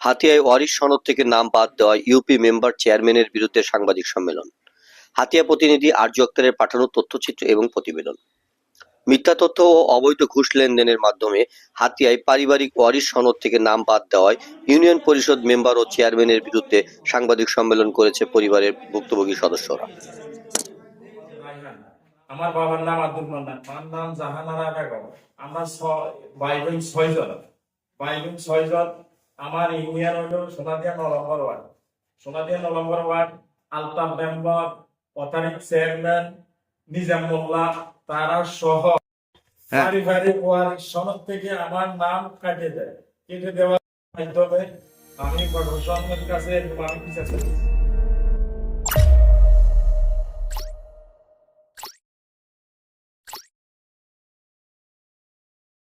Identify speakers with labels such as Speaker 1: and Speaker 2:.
Speaker 1: হাতিয়ায় ওয়ারিশ সনদ থেকে নাম বাদ দেওয়ায় ইউপি মেম্বার চেয়ারম্যানের বিরুদ্ধে সাংবাদিক সম্মেলন। হাতিয়া প্রতিনিধি আরজু আক্তারের পাঠানো তথ্যচিত্র এবং প্রতিবেদন। মিথ্যা তথ্য ও অবৈধ ঘুষ লেনদেনের মাধ্যমে হাতিয়ায় পারিবারিক ওয়ারিশ সনদ থেকে নাম বাদ দেওয়ায় ইউনিয়ন পরিষদ মেম্বার ও চেয়ারম্যানের বিরুদ্ধে সাংবাদিক সম্মেলন করেছে পরিবারের ভুক্তভোগী সদস্যরা।
Speaker 2: আমার বাবার নাম আব্দুল মান্নান। মার নাম জাহানারা বেগম আমরা ছয় ভাই বোন ছয় জন ভাই বোন ছয় জন আমার ইউনিয়ন হইল সোনাদিয়া ন নম্বর ওয়ার্ড সোনাদিয়া ন নম্বর ওয়ার্ড আলতাফ মেম্বার অথারিক চেয়ারম্যান নিজাম মোল্লা তারা সহ। পারিবারিক ওয়ার্ড সনদ থেকে আমার নাম কাটে দেয় কেটে দেওয়ার মাধ্যমে আমি প্রশাসনের কাছে আমি বিচার চাচ্ছি।